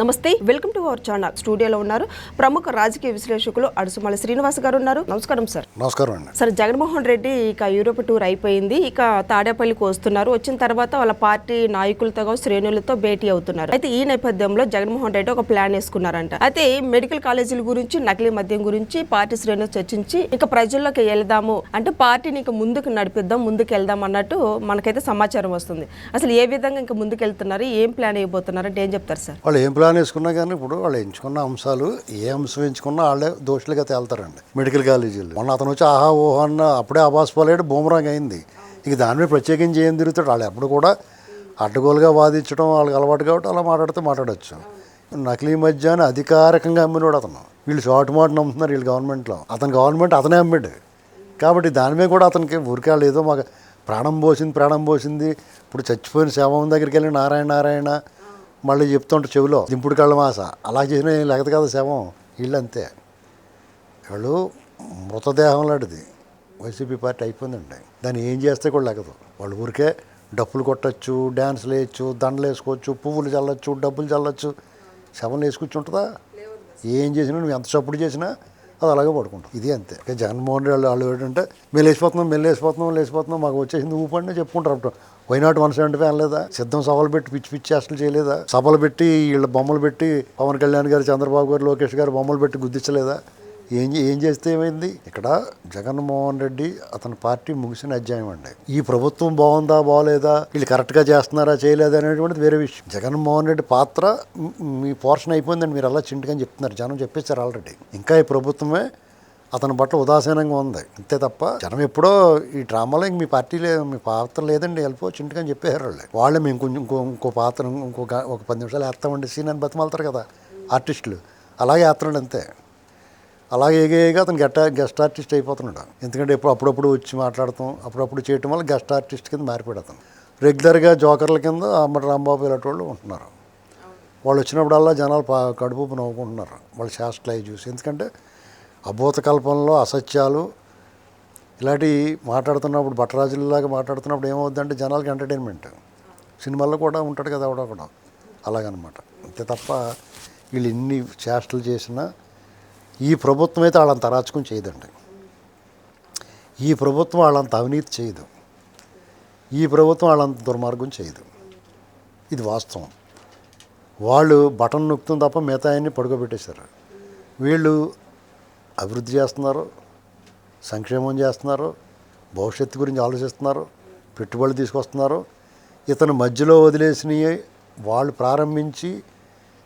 నమస్తే welcome to our channel. స్టూడియోలో ఉన్నారు ప్రముఖ రాజకీయ విశ్లేషకులు అడుసుమల శ్రీనివాస్ గారు ఉన్నారు. నమస్కారం సార్. నమస్కారం అండి. సార్ జగన్మోహన్ రెడ్డి ఇక యూరోప్ టూర్ అయిపోయింది. ఇక తాడేపల్లికి వస్తున్నారు. వచ్చిన తర్వాత వాళ్ళ పార్టీ నాయకులతో శ్రేణులతో భేటీ అవుతున్నారు. అయితే ఈ నేపథ్యంలో జగన్మోహన్ రెడ్డి ఒక ప్లాన్ వేసుకున్నారంట. అయితే మెడికల్ కాలేజీల గురించి నకిలీ మద్యం గురించి పార్టీ శ్రేణులు చర్చించి ఇక ప్రజల్లోకి వెళ్దాము అంటే పార్టీని ఇక ముందుకు నడిపిద్దాం ముందుకు వెళ్దాం అన్నట్టు మనకైతే సమాచారం వస్తుంది. అసలు ఏ విధంగా ఇంకా ముందుకు వెళ్తున్నారు ఏం ప్లాన్ అయిపోతున్నారు అంటే ఏం చెప్తారు సార్? వాళ్ళు ఏం ప్లాన్ వేసుకున్నా కానీ ఇప్పుడు వాళ్ళు ఎంచుకున్న అంశాలు ఏ అంశం ఎంచుకున్నా వాళ్ళే దోషులుగా తేలుతారండి. మెడికల్ కాలేజీలు. మొన్న అతను వచ్చి ఆహా ఓహో అన్న అప్పుడే ఆభాస్ పాలేడు బూమరాంగ్ అయింది. ఇక దాని మీద ప్రత్యేకించి ఏం తిరుగుతాడు? వాళ్ళు ఎప్పుడు కూడా అడ్డగోలుగా వాదించడం వాళ్ళకి అలవాటు కాబట్టి అలా మాట్లాడితే మాట్లాడచ్చు. నకిలీ మధ్యాహ్నం అధికారికంగా అమ్మినోడు అతను. వీళ్ళు షార్ట్ మాట నమ్ముతున్నారు వీళ్ళు గవర్నమెంట్లో. అతను గవర్నమెంట్ అతనే అమ్మాడు. కాబట్టి దాని మీద కూడా అతనికి ఊరికాళ్ళు ఏదో మాకు ప్రాణం పోసింది ప్రాణం పోసింది. ఇప్పుడు చచ్చిపోయిన శవం దగ్గరికి వెళ్ళి నారాయణ నారాయణ మళ్ళీ చెప్తుంటే చెవిలో దింపుడు కళ్ళ మాస. అలా చేసిన ఏం లేకదు కదా శవం. వీళ్ళు అంతే వాళ్ళు మృతదేహం లాంటిది. వైసీపీ పార్టీ అయిపోయిందండి. దాన్ని ఏం చేస్తే కూడా లేకదు వాళ్ళు ఊరికే డప్పులు కొట్టచ్చు డ్యాన్స్లు వేయచ్చు దండలు వేసుకోవచ్చు పువ్వులు చల్లచ్చు డబ్బులు చల్లచ్చు. శవం వేసుకొచ్చి ఉంటుందా? ఏం చేసినా నువ్వు ఎంత చప్పుడు చేసినా అది అలాగే పడుకుంటాం. ఇది అంతే. ఇక జగన్మోహన్ రెడ్డి వాళ్ళు ఏంటంటే మేము లేచిపోతున్నాం మేము లేచిపోతున్నాం లేచిపోతున్నాం మాకు వచ్చేసింది ఊపండి చెప్పుకుంటారు అప్పుడు. వైనాట్ వన్ సెవెంటీ ఫైవ్ అనలేదా? సిద్ధం సభలు పెట్టి పిచ్చి పిచ్చి అసలు చేయలేదా? సభలు పెట్టి వీళ్ళ బొమ్మలు పెట్టి పవన్ కళ్యాణ్ గారు చంద్రబాబు గారు లోకేష్ గారు బొమ్మలు పెట్టి గుద్దించలేదా? ఏం ఏం చేస్తే ఏమైంది? ఇక్కడ జగన్మోహన్ రెడ్డి అతని పార్టీ ముగిసిన అధ్యాయం అండి. ఈ ప్రభుత్వం బాగుందా బాగోలేదా వీళ్ళు కరెక్ట్గా చేస్తున్నారా చేయలేదా అనేటువంటిది వేరే విషయం. జగన్మోహన్ రెడ్డి పాత్ర మీ పోర్షన్ అయిపోయిందండి. మీరు అలా చింటికని చెప్తున్నారు. జనం చెప్పేశారు ఆల్రెడీ. ఇంకా ఈ ప్రభుత్వమే అతని పట్ల ఉదాసీనంగా ఉంది. అంతే తప్ప జనం ఎప్పుడో ఈ డ్రామాలో ఇంక మీ పార్టీ లేదు మీ పాత్ర లేదండి. వెళ్ళిపో చింటికని చెప్పేశారు వాళ్ళు. వాళ్ళే మేము కొంచెం ఇంకో ఇంకో పాత్ర ఇంకో ఒక పది నిమిషాలు వేస్తామండి. సీన్ అని బతిమాలుతారు కదా ఆర్టిస్టులు. అలాగే వేస్తున్నాడు అంతే. అలాగే ఏగేగా అతను గెట్ గెస్ట్ ఆర్టిస్ట్ అయిపోతున్నాడు. ఎందుకంటే ఎప్పుడు అప్పుడప్పుడు వచ్చి మాట్లాడతాం అప్పుడప్పుడు చేయటం వల్ల గెస్ట్ ఆర్టిస్ట్ కింద మారిపోయాడు అతను. రెగ్యులర్గా జోకర్ల కింద అమ్మటి రాంబాబు ఇలాంటి వాళ్ళు ఉంటున్నారు. వాళ్ళు వచ్చినప్పుడల్లా జనాలు పా కడుపు నవ్వుకుంటున్నారు. వాళ్ళ శాస్త్రలు అవి చూసి. ఎందుకంటే అభూత కల్పనలో అసత్యాలు ఇలాంటివి మాట్లాడుతున్నప్పుడు భట్టరాజులలాగా మాట్లాడుతున్నప్పుడు ఏమవుద్దంటే జనాలకి ఎంటర్టైన్మెంట్. సినిమాల్లో కూడా ఉంటాడు కదా ఆవిడ కూడా అలాగనమాట. అంతే తప్ప వీళ్ళు ఎన్ని చేష్టలు చేసినా ఈ ప్రభుత్వం అయితే వాళ్ళంత అరాచకం చేయదండి. ఈ ప్రభుత్వం వాళ్ళంత అవినీతి చేయదు. ఈ ప్రభుత్వం వాళ్ళంత దుర్మార్గం చేయదు. ఇది వాస్తవం. వాళ్ళు బటన్ నొక్కుతుంది తప్ప మిగతాయన్ని పడుకోబెట్టేశారు. వీళ్ళు అభివృద్ధి చేస్తున్నారు సంక్షేమం చేస్తున్నారు భవిష్యత్తు గురించి ఆలోచిస్తున్నారు పెట్టుబడులు తీసుకొస్తున్నారు. ఇతను మధ్యలో వదిలేసినవి వాళ్ళు ప్రారంభించి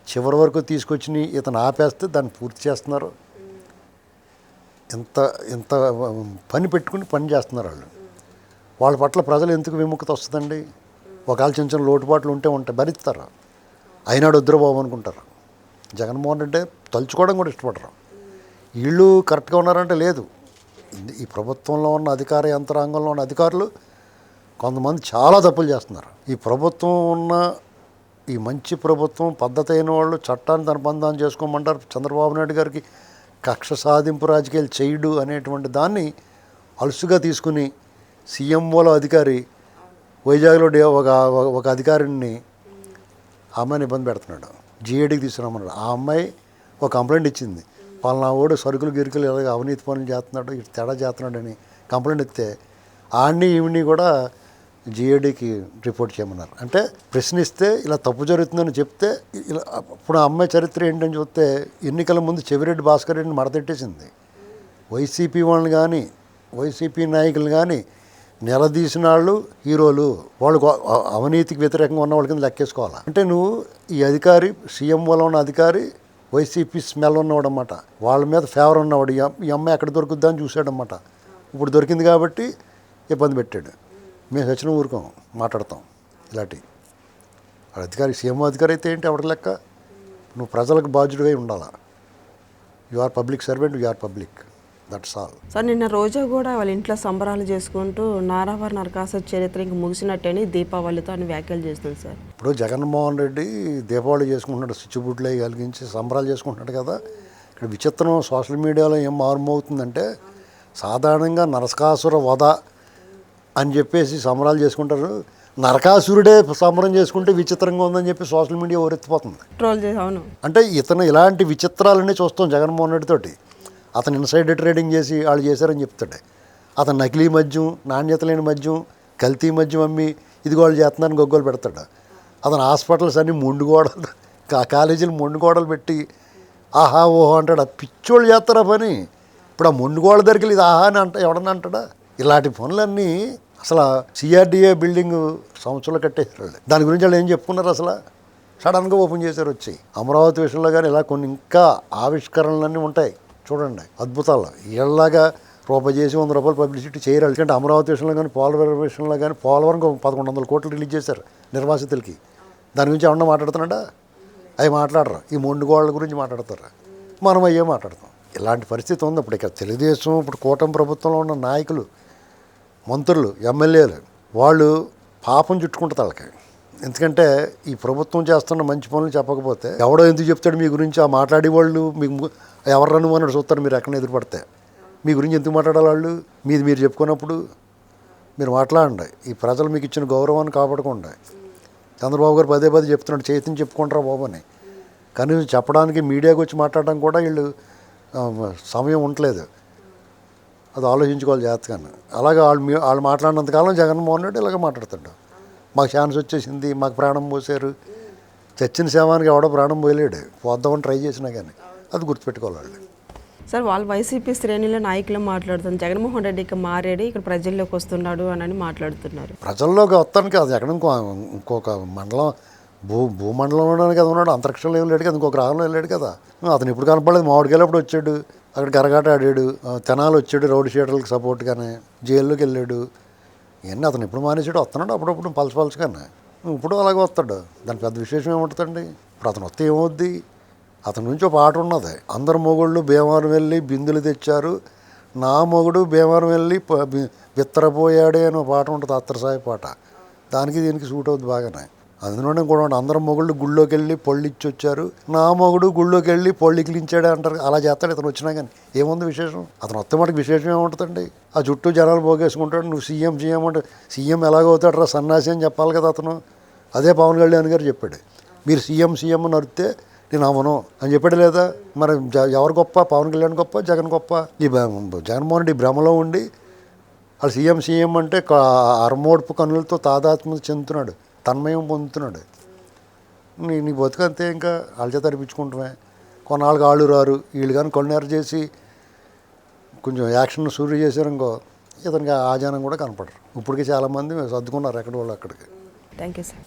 చివరి వరకు తీసుకొచ్చి ఇతను ఆపేస్తే దాన్ని పూర్తి చేస్తున్నారు. ఇంత ఇంత పని పెట్టుకుని పని చేస్తున్నారు వాళ్ళు. వాళ్ళ పట్ల ప్రజలు ఎందుకు విముఖత వస్తుందండి? ఒకవేళ చిన్న చిన్న లోటుపాట్లు ఉంటే ఉంటాయి భరిస్తారు? అయినాడు వద్దురా బాబు అనుకుంటారు. జగన్మోహన్ రెడ్డి తలుచుకోవడం కూడా ఇష్టపడరు. వీళ్ళు కరెక్ట్గా ఉన్నారంటే లేదు. ఈ ప్రభుత్వంలో ఉన్న అధికార యంత్రాంగంలో ఉన్న అధికారులు కొంతమంది చాలా తప్పులు చేస్తున్నారు. ఈ ప్రభుత్వం ఉన్న ఈ మంచి ప్రభుత్వం పద్ధతి అయిన వాళ్ళు చట్టాన్ని తన చేసుకోమంటారు చంద్రబాబు నాయుడు గారికి. కక్ష సాధింపు రాజకీయాలు చేయుడు అనేటువంటి దాన్ని అలుసుగా తీసుకుని సీఎంఓలో అధికారి వైజాగ్లో ఒక ఒక అధికారిని ఆ అమ్మాయిని ఇబ్బంది పెడుతున్నాడు. జీఏడీకి తీసుకురామన్నాడు ఆ అమ్మాయి ఒక కంప్లైంట్ ఇచ్చింది. పలానా వాడు సరుకులు గిరుకులు ఇలాగ అవినీతి పనులు చేస్తున్నాడు ఇటు తేడా చేస్తున్నాడని కంప్లైంట్ ఇస్తే ఆడిని ఈవిని కూడా జిఏడికి రిపోర్ట్ చేయమన్నారు. అంటే ప్రశ్నిస్తే ఇలా తప్పు జరుగుతుందని చెప్తే ఇలా అప్పుడు ఆ అమ్మాయి చరిత్ర ఏంటని చూస్తే ఎన్నికల ముందు చెవిరెడ్డి భాస్కర్ రెడ్డిని మడతెట్టేసింది. వైసీపీ వాళ్ళని కానీ వైసీపీ నాయకులు కానీ నిలదీసిన వాళ్ళు హీరోలు. వాళ్ళు అవినీతికి వ్యతిరేకంగా ఉన్న వాళ్ళ కింద లెక్కేసుకోవాలి? అంటే నువ్వు ఈ అధికారి సీఎం వల్ల ఉన్న అధికారి వైసీపీ స్మెల్ ఉన్నవాడు అన్నమాట. వాళ్ళ మీద ఫేవర్ ఉన్నవాడు. ఈ ఈ అమ్మాయి ఎక్కడ దొరుకుద్దా అని చూశాడనమాట ఇప్పుడు దొరికింది కాబట్టి ఇబ్బంది పెట్టాడు. మేము సచిన ఊరుకోం మాట్లాడతాం ఇలాంటి అధికారి సీఎం అధికారి అయితే ఏంటి ఎవరికి లెక్క? నువ్వు ప్రజలకు బాధ్యుడిగా ఉండాలా? You are public servant you are public that's all sir నిన్న రోజా కూడా వాళ్ళ ఇంట్లో సంబరాలు చేసుకుంటూ నారావారి నరకాసుర చరిత్ర ఇంక ముగిసినట్టని దీపావళితో అని వ్యాఖ్యలు చేస్తుంది సార్. ఇప్పుడు జగన్మోహన్ రెడ్డి దీపావళి చేసుకుంటున్నాడు స్విచ్బుడ్లు అవి కలిగించి సంబరాలు చేసుకుంటున్నాడు కదా. ఇక్కడ విచిత్రం సోషల్ మీడియాలో ఏం మారుమవుతుందంటే సాధారణంగా నరకాసుర వధ అని చెప్పేసి సంబరాలు చేసుకుంటారు. నరకాసురుడే సంబరం చేసుకుంటే విచిత్రంగా ఉందని చెప్పి సోషల్ మీడియా ఓరెత్తిపోతుంది. ట్రోల్ చేసి అవును. అంటే ఇతను ఇలాంటి విచిత్రాలన్నీ చూస్తాం జగన్మోహన్ రెడ్డితోటి అతను ఇన్సైడ్ ట్రేడింగ్ చేసి వాళ్ళు చేశారని చెప్తాడు. అతను నకిలీ మద్యం నాణ్యత లేని మద్యం కల్తీ మద్యం అమ్మి ఇది వాళ్ళు చేస్తున్నారని గొగ్గోలు పెడతాడు. అతను హాస్పిటల్స్ అన్ని మొండు గోడలు కాలేజీలు మొండు గోడలు పెట్టి ఆహా ఓహో అంటాడు. ఆ పిచ్చోళ్ళు చేస్తారా పని? ఇప్పుడు ఆ మొండు గోడ దగ్గరికి ఇది ఆహా అని అంట ఎవడన్నా అంటాడా? ఇలాంటి పనులన్నీ అసలు సిఆర్డిఏ బిల్డింగ్ సంవత్సరాలు కట్టేశారు. వాళ్ళు. దాని గురించి వాళ్ళు ఏం చెప్పుకున్నారు అసలు? సడన్గా ఓపెన్ చేశారు వచ్చి. అమరావతి విషయంలో కానీ ఇలా కొన్ని ఇంకా ఆవిష్కరణలన్నీ ఉంటాయి. చూడండి అద్భుతాలు. వీళ్ళలాగా రూపాయి చేసి వంద రూపాయలు పబ్లిసిటీ చేయరు. ఎందుకంటే అమరావతి విషయంలో కానీ పోలవరం విషయంలో కానీ పోలవరం పదకొండు వందల కోట్లు రిలీజ్ చేశారు నిర్వాసితులకి. దాని గురించి ఏమన్నా మాట్లాడుతున్నాడా? అవి మాట్లాడరు. ఈ మొండు గోళ్ళ గురించి మాట్లాడతారు? మనం అయ్యే మాట్లాడతాం. ఇలాంటి పరిస్థితి ఉంది. ఇప్పుడు ఇక తెలుగుదేశం ఇప్పుడు కూటమి ప్రభుత్వంలో ఉన్న నాయకులు మంత్రులు ఎమ్మెల్యేలు వాళ్ళు పాపం చుట్టుకుంటారు వాళ్ళకి. ఎందుకంటే ఈ ప్రభుత్వం చేస్తున్న మంచి పనులు చెప్పకపోతే ఎవడో ఎందుకు చెప్తాడు మీ గురించి? ఆ మాట్లాడే వాళ్ళు మీకు ఎవరు అని చూస్తారు మీరు ఎక్కడ ఎదురుపడితే. మీ గురించి ఎందుకు మాట్లాడాలి వాళ్ళు? మీది మీరు చెప్పుకున్నప్పుడు మీరు మాట్లాడండి. ఈ ప్రజలు మీకు ఇచ్చిన గౌరవాన్ని కాపాడుకోండి. చంద్రబాబు గారు పదే పదే చెప్తున్నాడు చేతిని చెప్పుకుంటారా బాబు అని. కనీసం చెప్పడానికి మీడియాకి వచ్చి మాట్లాడడం కూడా వీళ్ళు సమయం ఉండలేదు అది ఆలోచించుకోవాలి జాగ్రత్తగా అలాగే వాళ్ళు వాళ్ళు మాట్లాడినంతకాలం జగన్మోహన్ రెడ్డి ఇలాగ మాట్లాడుతాడు. మాకు ఛాన్స్ వచ్చేసింది మాకు ప్రాణం పోసారు చచ్చిన శవానికి ఎవడో ప్రాణం పోయలేడు. పోద్దామని ట్రై చేసినా కానీ అది గుర్తుపెట్టుకోవాలి వాళ్ళు. సార్ వాళ్ళు వైసీపీ శ్రేణిలో నాయకులు మాట్లాడుతున్నారు. జగన్మోహన్ రెడ్డి ఇక మారాడు ఇక్కడ ప్రజల్లోకి వస్తున్నాడు అని అని మాట్లాడుతున్నారు. ప్రజల్లోకి వస్తానికి అది ఎక్కడ ఇంకో ఇంకొక మండలం భూ భూమండలంలోనే కదా ఉన్నాడు. అంతరిక్షంలో ఏం లేడు కదా ఇంకో గ్రహంలో వెళ్ళాడు కదా. అతను ఇప్పుడు కనపడలేదు మామిడికాయలప్పుడు వచ్చాడు? అక్కడ గరగాట ఆడాడు. తెనాలు వచ్చాడు రౌడ్ షీటర్లకు సపోర్ట్గానే జైల్లోకి వెళ్ళాడు. ఇవన్నీ అతను ఎప్పుడు మానేసాడు వస్తున్నాడు అప్పుడప్పుడు పలస పలసగానే ఇప్పుడు అలాగే వస్తాడు. దాని పెద్ద విశేషం ఏముంటుందండి? ఇప్పుడు అతను వస్తే ఏమవుద్ది? అతని నుంచి ఒక పాట ఉన్నది. అందరు మొగుళ్ళు భీమవరం వెళ్ళి బిందులు తెచ్చారు. నా మొగుడు భీమవరం వెళ్ళి ప- బిత్తరపోయాడే అని ఒక పాట ఉంటుంది అత్తరసాయి పాట. దానికి దీనికి సూట్ అవుతుంది బాగానే. అందులోనే కూడా అందరం అందరు మొగుళ్ళు గుళ్ళోకి వెళ్ళి పళ్ళు ఇచ్చి వచ్చారు నా మొగుడు గుళ్ళోకి వెళ్ళి పళ్ళు అంటారు. అలా చేస్తాడు ఇతను వచ్చినా కానీ. ఏముంది విశేషం? అతను వస్తే మనకి విశేషం ఏముంటుందండి? ఆ చుట్టూ జనాలు పోగేసుకుంటాడు. నువ్వు సీఎం సీఎం అంటే సీఎం ఎలాగవుతాడు రా సన్నాసి అని చెప్పాలి కదా అతను. అదే పవన్ కళ్యాణ్ గారు చెప్పాడు. మీరు సీఎం సీఎం అని అడిగితే నేను అవను అని చెప్పాడు లేదా? మరి జ- ఎవరు గొప్ప? పవన్ కళ్యాణ్ గొప్ప? జగన్ గొప్ప? ఈ జగన్మోహన్ రెడ్డి భ్రమలో ఉండి వాళ్ళు సీఎం సీఎం అంటే అరమోడ్పు కన్నులతో తాదాత్మ్యత చెందుతున్నాడు. తన్మయం పొందుతున్నాడు. నీ నీ బతుకు అంతే ఇంకా వాళ్ళ చేత అనిపించుకుంటామే కొన్నాళ్ళు ఆళ్ళు రారు వీళ్ళు కానీ కొన్నేరు చేసి కొంచెం యాక్షన్ సూర్య చేశారనుకో ఇతనికి ఆ జనం కూడా కనపడరు. ఇప్పటికీ చాలామంది సర్దుకున్నారు ఎక్కడ వాళ్ళు అక్కడికి. Thank you sir